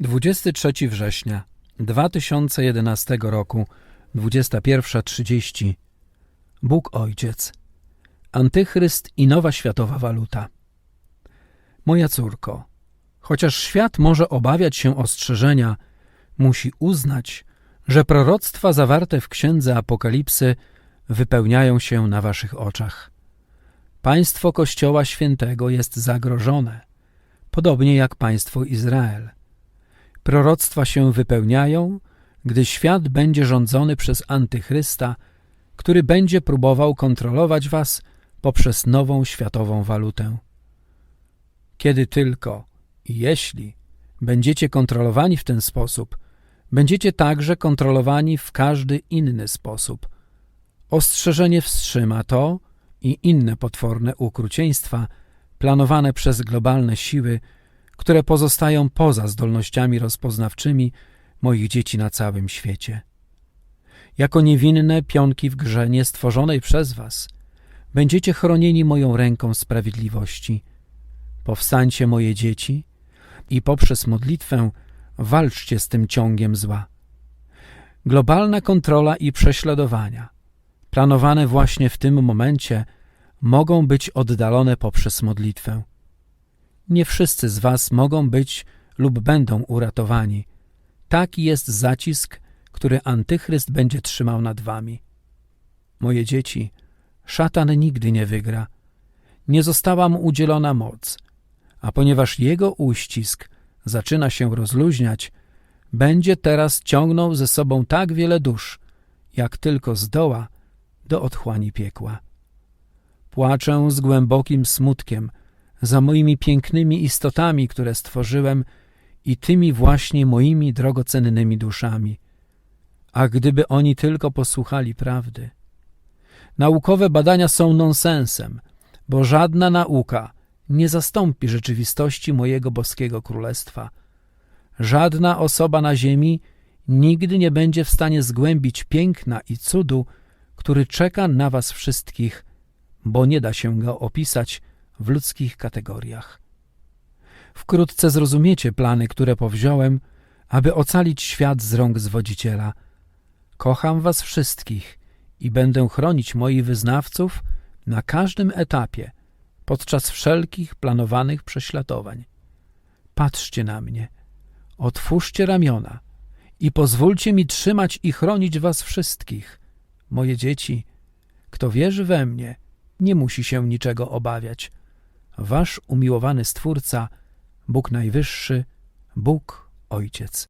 23 września 2011 roku, 21.30. Bóg Ojciec. Antychryst i nowa światowa waluta. Moja córko, chociaż świat może obawiać się ostrzeżenia, musi uznać, że proroctwa zawarte w księdze Apokalipsy wypełniają się na waszych oczach. Państwo Kościoła Świętego jest zagrożone, podobnie jak państwo Izrael. Proroctwa się wypełniają, gdy świat będzie rządzony przez Antychrysta, który będzie próbował kontrolować was poprzez nową światową walutę. Kiedy tylko i jeśli będziecie kontrolowani w ten sposób, będziecie także kontrolowani w każdy inny sposób. Ostrzeżenie wstrzyma to i inne potworne ukrucieństwa planowane przez globalne siły, które pozostają poza zdolnościami rozpoznawczymi moich dzieci na całym świecie. Jako niewinne pionki w grze niestworzonej przez was, będziecie chronieni moją ręką sprawiedliwości. Powstańcie, moje dzieci, i poprzez modlitwę walczcie z tym ciągiem zła. Globalna kontrola i prześladowania, planowane właśnie w tym momencie, mogą być oddalone poprzez modlitwę. Nie wszyscy z was mogą być lub będą uratowani. Taki jest zacisk, który Antychryst będzie trzymał nad wami. Moje dzieci, szatan nigdy nie wygra. Nie została mu udzielona moc, a ponieważ jego uścisk zaczyna się rozluźniać, będzie teraz ciągnął ze sobą tak wiele dusz, jak tylko zdoła do otchłani piekła. Płaczę z głębokim smutkiem za moimi pięknymi istotami, które stworzyłem i tymi właśnie moimi drogocennymi duszami. A gdyby oni tylko posłuchali prawdy. Naukowe badania są nonsensem, bo żadna nauka nie zastąpi rzeczywistości mojego boskiego królestwa. Żadna osoba na ziemi nigdy nie będzie w stanie zgłębić piękna i cudu, który czeka na was wszystkich, bo nie da się go opisać w ludzkich kategoriach. Wkrótce zrozumiecie plany, które powziąłem, aby ocalić świat z rąk zwodziciela. Kocham was wszystkich i będę chronić moich wyznawców na każdym etapie, podczas wszelkich planowanych prześladowań. Patrzcie na mnie, otwórzcie ramiona i pozwólcie mi trzymać i chronić was wszystkich. Moje dzieci, kto wierzy we mnie, nie musi się niczego obawiać. Wasz umiłowany Stwórca, Bóg Najwyższy, Bóg Ojciec.